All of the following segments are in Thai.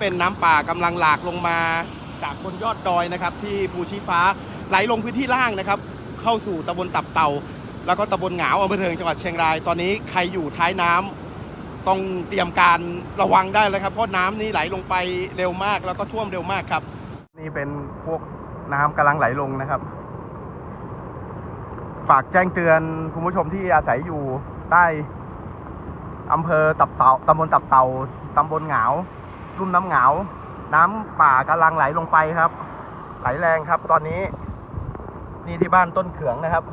เป็นน้ำป่ากำลังหลากลงมาจากบนยอดดอยนะครับ ที่ภูชีฟ้าไหลลงพื้นที่ล่างนะครับ เข้าสู่ตำบลตับเต่า แล้วก็ตำบลหงาวอำเภอเทิงจังหวัดเชียงราย ตอนนี้ใครอยู่ท้ายน้ำต้องเตรียมการระวังได้เลยครับเพราะน้ำนี้ไหลลงไปเร็วมาก แล้วก็ท่วมเร็วมากครับ นี่เป็นพวกน้ำกำลังไหลลงนะครับ ฝากแจ้งเตือนคุณผู้ชมที่อาศัยอยู่ใต้อำเภอตับเต่าตำบลตับเต่าตำบลหงาว รุ่มน้ำหงา น้ำป่ากำลังไหลลงไปครับ ไหลแรงครับตอนนี้ นี่ที่บ้านต้นเขืองนะครับ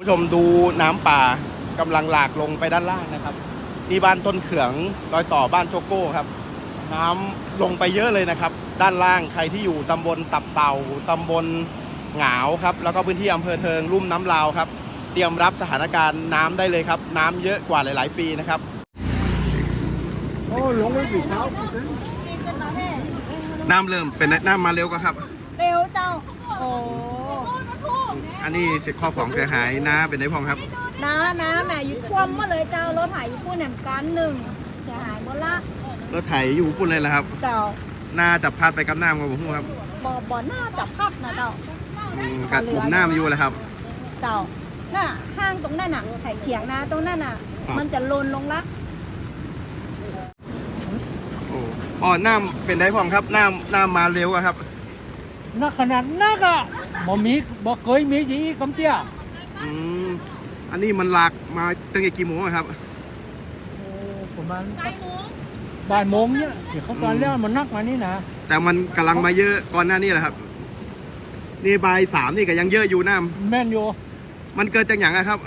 ผู้ชมดูน้ำป่ากำลังหลากลงไปด้านล่างนะครับ นี่บ้านต้นเขืองรอยต่อบ้านโจโก้ครับ น้ำลงไปเยอะเลยนะครับ ด้านล่างใครที่อยู่ตำบลตับเต่าตำบลหงาวครับ แล้วก็พื้นที่อำเภอเทิงลุ่มน้ำลาวครับ เตรียมรับสถานการณ์น้ำได้เลยครับ น้ำเยอะกว่าหลาย ๆ ปีนะครับโอ้หลงไปปีเท้าน้ำเริ่มเป็นน้ำมาเร็วก็ครับ เร็วเจ้า โอ้อันนี้สิข้อของเสียหายน้าเป็นไงพองครับน้าน้าแม่ยึดความมาเลยเจ้ารถถ่ายญี่ปุ่นแหนมกันหนึ่งเสียหายหมดละรถไถอยู่ปุ่นเลยละครับ เจ้า น่าจะพลาดไปกับน้ำครับผมครับบ่บ่อหน้าจับภาพนะเจ้าอืมกัดผมน้ำอยู่เลยครับ เจ้าน่ะห้างตรงนั้นน่ะไข่เถียงนาตรงนั้นน่ะ ครับ มันจะลนลงละโอ้อ๋อน้ำเป็นไงพองครับน้ำน้ำมาเร็วอะครับ นักขนาดนักอะบ่มีบ่เคยมีอย่างนี้คำเตี้ยอืมอันนี้มันหลากมาตั้งแต่กี่โมงอะครับ โอ้ประมาณ บ่ายโมงเนี่ยเดี๋ยวเขาตอนแรกมันนักมานี่นะแต่มันกำลังมาเยอะก่อนหน้านี้แหละครับ นี่บ่ายสามนี่ก็ยังเยอะอยู่น้แม่นอยู่ำมันเกิดจากอย่างอะครับ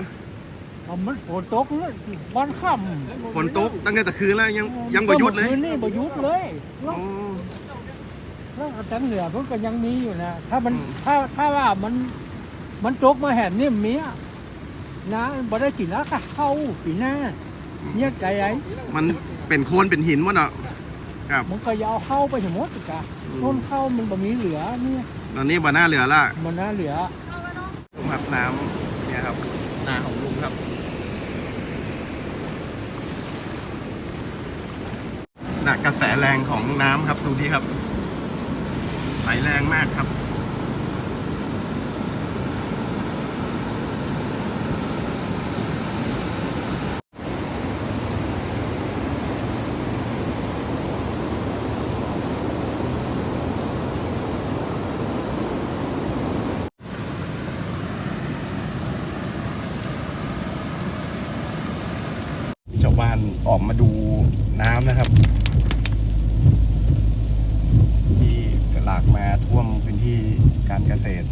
เอามันฝนตกเลยวันค่ำฝนตกตั้งแต่ตะคืนแล้วยังยังบ่หยุดเลยมื่อคืนนี่บ่หยุดเลยอ๋อแล้วแล้วทางเหนือมันก็ยังมีอยู่นะถ้ามันอืม ถ้าถ้าว่ามันมันตกมาแห่นนี่มีอะนะบ่ได้กินแล้วก็เข้าปีหน้าเนี่ยใจไอ้มัน เป็นโคลนเป็นหินหมดเนาะครับมันก็อยาเอาเข้าไปทั้งหมดกะอืมต้นเข้ามันบ่มีเหลือเนี่ยตอนนี้บ่น่าเหลือละมันน่าเหลือลุงครับน้ำเนี่ยครับนาของลุงครับ หนักกระแสแรงของน้ำครับดูที่ครับไหลแรงมากครับ ชาวบ้านออกมาดู น้ำนะครับ ที่หลากมาท่วมพื้นที่การเกษตร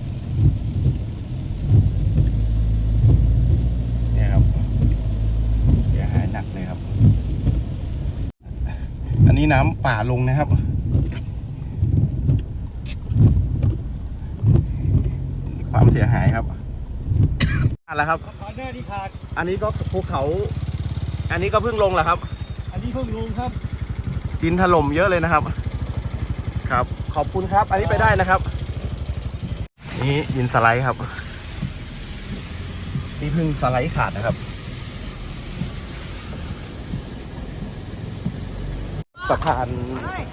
เนี่ยครับเสียหายหนักเลยครับ อันนี้น้ำป่าลงนะครับ ความเสียหายครับอะไรครับขาแน่ที่ขาดอันนี้ก็ภูเขา อันนี้ก็เพิ่งลงแหละครับ อันนี้เพิ่งลงครับ ดินถล่มเยอะเลยนะครับ ครับ ขอบคุณครับ อันนี้ไปได้นะครับ นี่ดินสไลด์ครับนี่เพิ่งสไลด์ขาดนะครับ สะพาน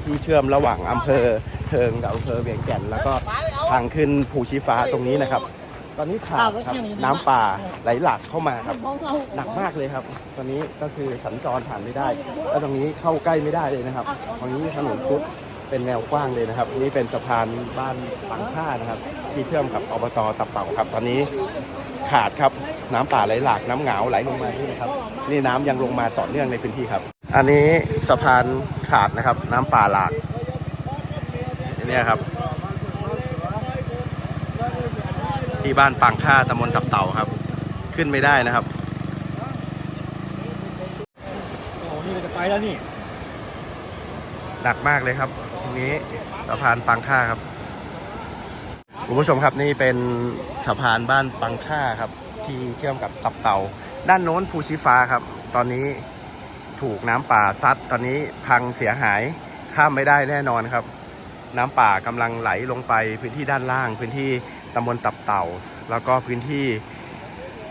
ที่เชื่อมระหว่างอำเภอเทิงกับอำเภอเวียงแก่น แล้วก็ทางขึ้นภูชีฟ้าตรงนี้นะครับ ตอนนี้ขาดครับน้ำป่าไหลหลากเข้ามาครับหนักมากเลยครับ ตอนนี้ก็คือสัญจรผ่านไม่ได้ แล้วตรงนี้เข้าใกล้ไม่ได้เลยนะครับ ตรงนี้ถนนฟุตเป็นแนวกว้างเลยนะครับ นี่เป็นสะพานบ้านปังค่านะครับ ที่เชื่อมกับอบตตับเต่าครับ ตอนนี้ขาดครับน้ำป่าไหลหลากน้ำเหงาไหลลงมานี่นะครับ นี่น้ำยังลงมาต่อเนื่องในพื้นที่ครับ อันนี้สะพานขาดนะครับ น้ำป่าหลากเนี่ยครับ ที่บ้านปังค่าตำบลตับเต่าครับ ขึ้นไม่ได้นะครับโอ้นี่เราจะไปแล้วนี่หนักมากเลยครับตรงนี้สะพานปังค่าครับคุณผู้ชมครับนี่เป็นสะพานบ้านปังค่าครับ ที่เชื่อมกับตับเต่า ด้านโน้นภูชีฟ้าครับ ตอนนี้ถูกน้ำป่าซัดตอนนี้พังเสียหายข้ามไม่ได้แน่นอนครับ น้ำป่ากำลังไหลลงไปพื้นที่ด้านล่างพื้นที่ ตำบลตับเต่า แล้วก็พื้นที่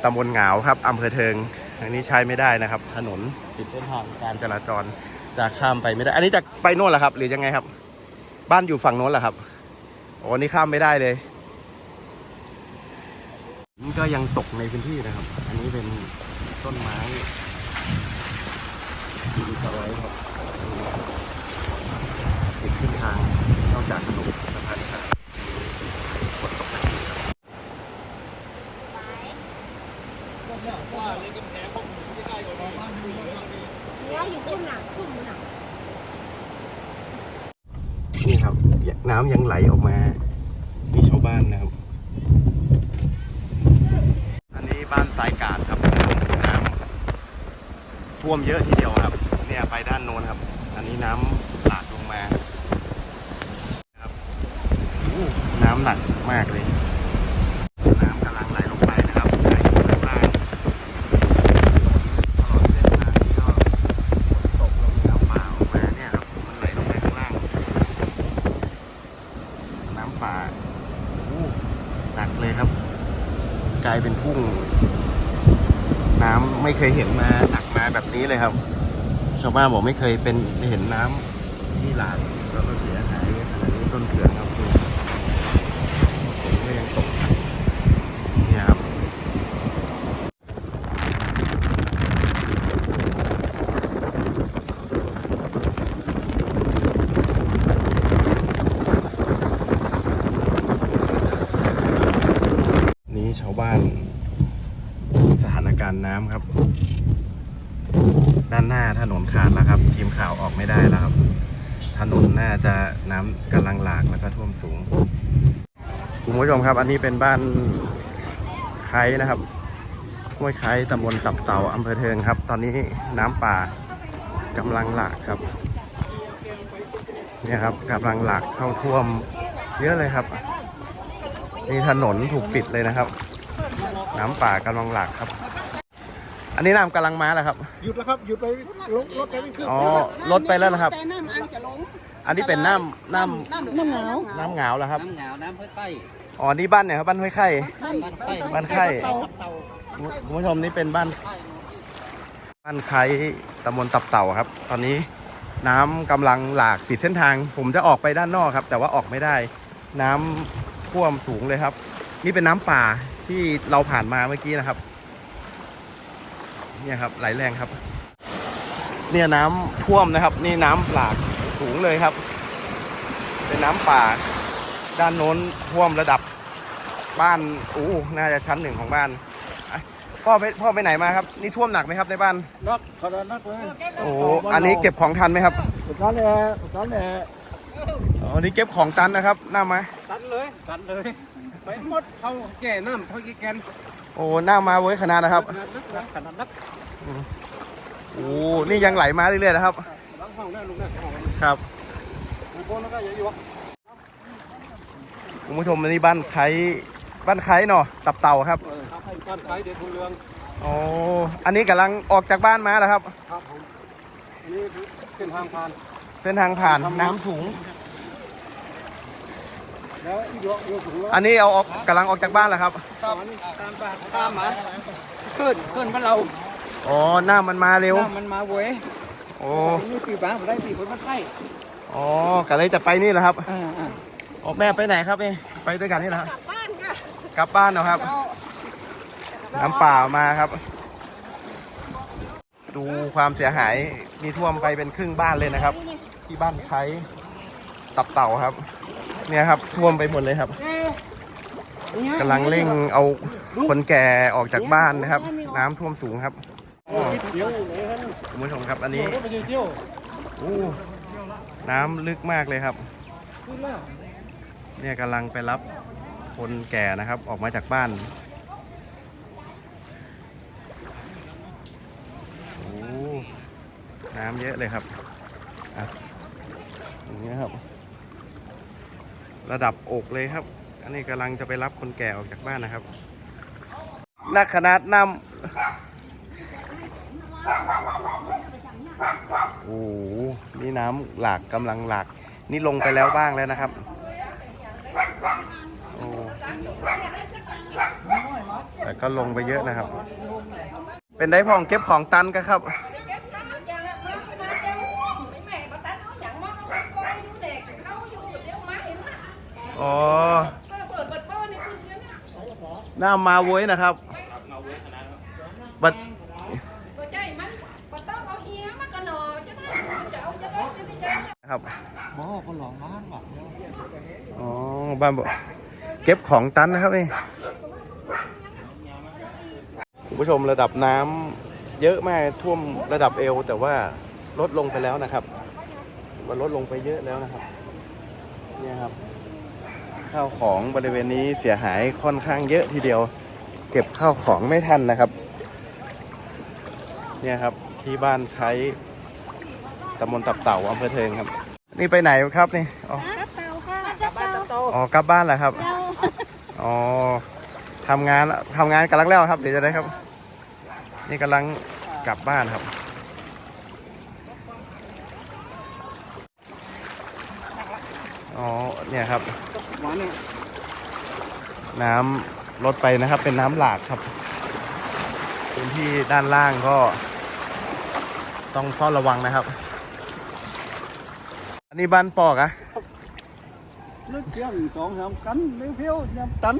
ตำบลเหงาวครับอำเภอเทิงอันนี้ใช้ไม่ได้นะครับ ถนนปิดเส้นทางการจราจรจะข้ามไปไม่ได้ อันนี้จะไปโน่นเหรอครับ หรือยังไงครับ บ้านอยู่ฝั่งโน้นเหรอครับโอ้นี่ข้ามไม่ได้เลยนี่ก็ยังตกในพื้นที่นะครับ อันนี้เป็นต้นไม้ดินสไลด์ครับติดขึ้นทางนอกจากถนนสะพานครับฝนตกหนัก เนื้ออยู่พุ่นหนักขึ้นหนัก นี่ครับ น้ำยังไหลออกมามีชาวบ้านนะครับ อันนี้บ้านสายกาดครับน้ำท่วมเยอะทีเดียวครับ เนี่ยไปด้านโน้นครับ อันนี้น้ำหลากลงมาครับน้ำหนักมากเลย น้ำกำลังไหลลงไปนะครับไหลอยู่ข้างล่างตลอดเส้นทางนี้ก็ฝนตกลงน้ำป่าออกมาเนี่ยครับ มันไหลลงไปข้างล่าง น้ำป่าอู้หนักเลยครับ กลายเป็นทุ่ง น้ำไม่เคยเห็นมาหนักมาแบบนี้เลยครับ ชาวบ้านบอกไม่เคยเป็นเห็นน้ำที่หลากแล้วก็เสียหายขนาดนี้ต้นเกลือนครับคือฝนก็ยังตกเนี่ยครับนี้ชาวบ้าน ถานการณ์น้ำครับ ด้านหน้าถนนขาดแล้วครับ ทีมข่าวออกไม่ได้แล้วครับ ถนนน่าจะน้ำกำลังหลากแล้วก็ท่วมสูงคุณผู้ชมครับ อันนี้เป็นบ้านไค้นะครับห้วยไคร้ตำบลตับเต่าอำเภอเทิงครับ ตอนนี้น้ำป่ากำลังหลากครับเนี่ยครับกำลังหลากเข้าท่วมเยอะเลยครับนี่ถนนถูกปิดเลยนะครับ น้ำป่ากำลังหลากครับ อันนี้น้ำกำลังมาแล้วครับ หยุดแล้วครับหยุดไปลงรถไปไม่ขึ้นอ๋อลดไปแล้วนะครับ แต่น้ำอันจะลงอันนี้เป็นน้ำน้น้ำน้ำเหงาำน้ำเหงาแล้วครับ น้ำเหงาน้ำค่อยไข่อ๋อนี่บ้านเนี่ยครับบ้านห้วยไข่ บ้านไข่บ้านไข่คุณผู้ชมนี่เป็นบ้านบ้านไข่ตำบลตับเต่าครับ ตอนนี้น้ำกำลังหลากปิดเส้นทาง ผมจะออกไปด้านนอกครับ แต่ว่าออกไม่ได้ น้ำท่วมสูงเลยครับ นี่เป็นน้ำป่าที่เราผ่านมาเมื่อกี้นะครับ เนี่ยครับไหลแรงครับ เนี่ยน้ำท่วมนะครับ นี่น้ำหลากสูงเลยครับ เป็นน้ำป่า ด้านโน้นท่วมระดับบ้านอู้น่าจะชั้นหนึ่งของบ้านอะพ่อไปพ่อไปไหนมาครับ นี่ท่วมหนักไหมครับในบ้านนักขนาดนักเลยโอ้อันนี้เก็บของทันไหมครับสุดท้ายแหละสุดท้ายแหละอ๋ออันนี้เก็บของตันนะครับหน้ามาตัดเลยกันเลยไปหมดเขาแก่น้ำเขากี่แกน โอ้หน้ามาเว้ยขนาดนะครับขนาดนักนะขนาดนักโอ้นี่ยังไหลมาเรื่อยๆนะครับหลังห้องได้ลุงได้ห้องครับลุงโบนแล้วก็อย่าอยู่วะคุณผู้ชมอันนี้บ้านไคร้บ้านไคร้เนาะตับเต่าครับเออครับให้บ้านขายเด็กคุณเรืองโอ้อันนี้กำลังออกจากบ้านมาแล้วครับครับผมอันนี้คือเส้นทางผ่าน เส้นทางผ่านน้ำสูง แล้วอีกเยอะเยอะถึงแล้วอันนี้เอาออกกำลังออกจากบ้านแล้วครับตอนนี้ตามบ้านตามมาขึ้นขึ้นบ้านเราอ๋อหน้ามันมาเร็ว น้ำมันมาเว้ยโอ้ นี่ปีบ้าผมได้ปีคนมันไข่อ๋อก็เลยจะไปนี่แหละครับอ่าอ่าอ๋อแม่ไปไหนครับนี่ ไปด้วยกันนี่แหละครับบ้านค่ะกลับบ้านเนาะครับ น้ำป่ามาครับ ดูความเสียหายมีท่วมไปเป็นครึ่งบ้านเลยนะครับ ที่บ้านไคร้ตับเต่าครับ เนี่ยครับท่วมไปหมดเลยครับกำลังเร่งเอาคนแก่ออกจากบ้านนะครับ น้ำท่วมสูงครับอ๋อเดี๋ยวไหนฮะคุณผู้ชมครับอันนี้รถไปเที่ยวอู้น้ำลึกมากเลยครับขึ้นแล้วเนี่ยกำลังไปรับคนแก่นะครับออกมาจากบ้านโอ้น้ำเยอะเลยครับอะอย่างนี้ยครับ ระดับอกเลยครับ อันนี้กำลังจะไปรับคนแก่ออกจากบ้านนะครับนักขนาดน้ำโอ้โหนี่น้ำหลากกำลังหลากนี่ลงไปแล้วบ้างแล้วนะครับโอ้แต่ก็ลงไปเยอะนะครับ เป็นได้พองเก็บของตันกันครับ อ๋อหน้ามาเว้ยนะครับบัดครับบ่ก็หลองบ้านบอกอ๋อบ้านบ่เก็บของตันนะครับนี่คุณผู้ชมระดับน้ำเยอะมากท่วมระดับเอว แต่ว่าลดลงไปแล้วนะครับมันลดลงไปเยอะแล้วนะครับเนี่ยครับ ข้าวของบริเวณนี้เสียหายค่อนข้างเยอะทีเดียว เก็บข้าวของไม่ทันนะครับ เนี่ยครับที่บ้านไคร้ตำบลตับเต่าอำเภอเทิงครับ นี่ไปไหนครับนี่อ๋อเตาค่ะกลับบ้านเตาอ๋อกลับบ้านเหรอครับเตาอ๋อทำงานทำงานกำลังแล้วครับเดี๋ยวจะได้ครับ นี่กำลังกลับบ้านครับอ๋อเนี่ยครับ หวานเนี่ยน้ำลดไปนะครับ เป็นน้ำหลากครับพื้นที่ด้านล่างก็ ต้องเฝ้าระวังนะครับ อันนี้บ้านปอกอะรถเที่ยงสองสามกันไปเที่ยวยำตัน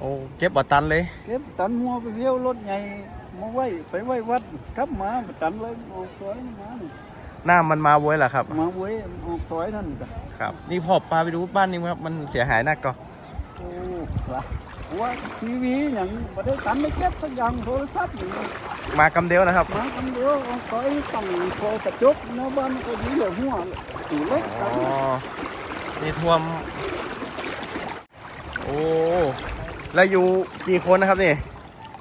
โอ้เก็บบ่ตันเลย เก็บตันมัวไปเที่ยวรถใหญ่มาไว้ไปไว้วัดกลับมาไปตันเลยออกซอยมานี่หน้ามันมาเว้ยเหรอครับ มาไว้ออกซอยนั่นกัน ครับ นี่พอปลาไปดูบ้านนี้ครับ มันเสียหายหนักก็โอ้ละว่าทีวีอย่างประเดี๋ยวตันไม่เก็บสักอย่างโทรศัพท์อย่างมากำเดียวนะครับมาคนเดียวออกซอยต้องโทรกระจกหน้าบ้านก็ดีเหลือหัวตีเล็กอ๋ตัอนนี่ท่วม โอ้แล้วอยู่กี่คนนะครับนี่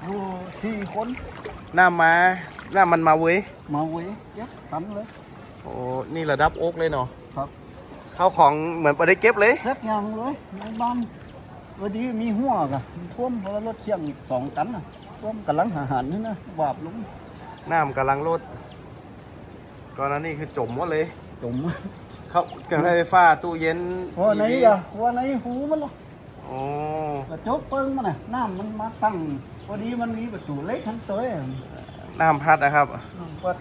อยู่สี่คนหน้ามาหน้ามันมาเว้ยมาไว้เก็บตันเลยโอ้นี่ระดับโอ๊กเลยเนาะครับ เข้าของเหมือนไปได้เก็บเลยสักอย่างเลยในบ้านพอดีมีหัวกะท่วมเพราะรถเชียงสองตันน่ะท่วมกำลังหาหันนี่นะบาบลงน้ำกำลังลดก่อนหน้านี้คือจมหมดเลยจมเขาเครื่องใช้ไฟฟ้าตู้เย็นหัวไหนทีวีอะหัวไหนหูมันล่ะโอ้กระจกเปิ้งมันน่ะน้ำมันมาตั้งพอดีมันมีประตูเล็กทั้งตัวเองน้ำพัดนะครับน้ำวัด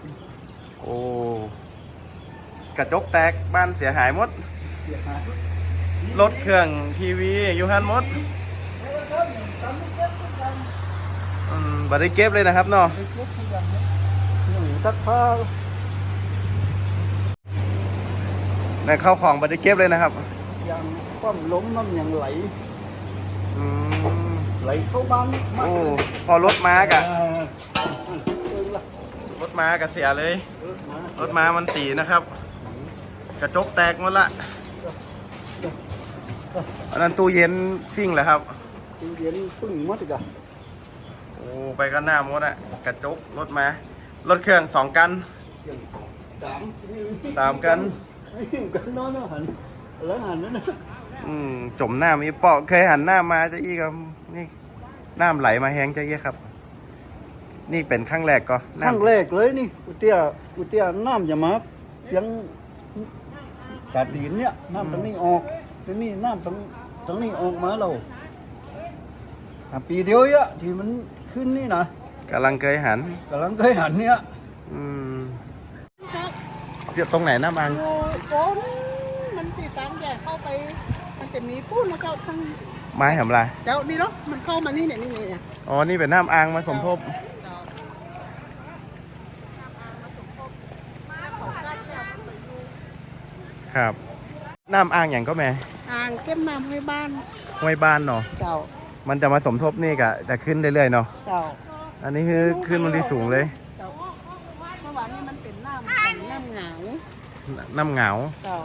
โอ้ กระจกแตกบ้านเสียหายหมด เสียหายรถเครื่องทีวีอยู่หันหมดอืมบัได้เก็บเลยนะครับเนาะไปเก็บทุกอย่างเลยหนูซักผ้าในเข้าของบัได้เก็บเลยนะครับอย่างความล้มน้ำอย่างไหลอืมไหลเข้าบ้านมากโอ้เลยพอรถมากะเออเออล่ะรถมากะเสียเลยเออมารถมามันตีนะครับก ระจกแตกหมดละอันนั้นตู้เย็นซิ่งเหรอครับ ตู้เย็นปึ้งหมัดอีกอะโอ้ไปกันหน้าหมดอะกระจกรถมารถเครื่องสองกันสามสามกันไม่ถึงกันนอนแล้วหันแล้วหันนั่นนะอืมจมหน้ามีเปาะเคยหันหน้ามาจะอีครับนี่น้ำไหลมาแห้งจะอีครับ นี่เป็นครั้งแรกก็ครั้งแรกเลยนี่ อุเตียอุเตียน้ำจะมาเพียง ตาดีนเนี่ยน้ำตรงนี้ออกตรงนี้น้ำตรงตรงนี้ออกมาเราอะปีเดียวอะที่มันขึ้นนี่นะกำลังเคยหันกำลังเคยหันเนี่ยอืมเจียตรงไหนน้ำอังอยู่ก้นมันตีตามแยกเข้าไป มันจะมีพูดนะเจ้าทางไม้ทำลายเจ้านี่เนาะมันเข้ามานี่เนี่ยนี่เนี่ยอ๋อนี่เป็นน้ำอังมาสมทบ ครับ น้ำอ่างอย่างก็แม่อ่างเก็บน้ำให้บ้านห้วยบ้านเนาะเจ้ามันจะมาสมทบนี่กะจะขึ้นเรื่อยๆเนาะเจ้าอันนี้คือขึ้นมันที่สูงเลยเจ้าเมื่อวานนี้มันเป็นน้ำของน้ำเหงาน้ำเหงาเจ้า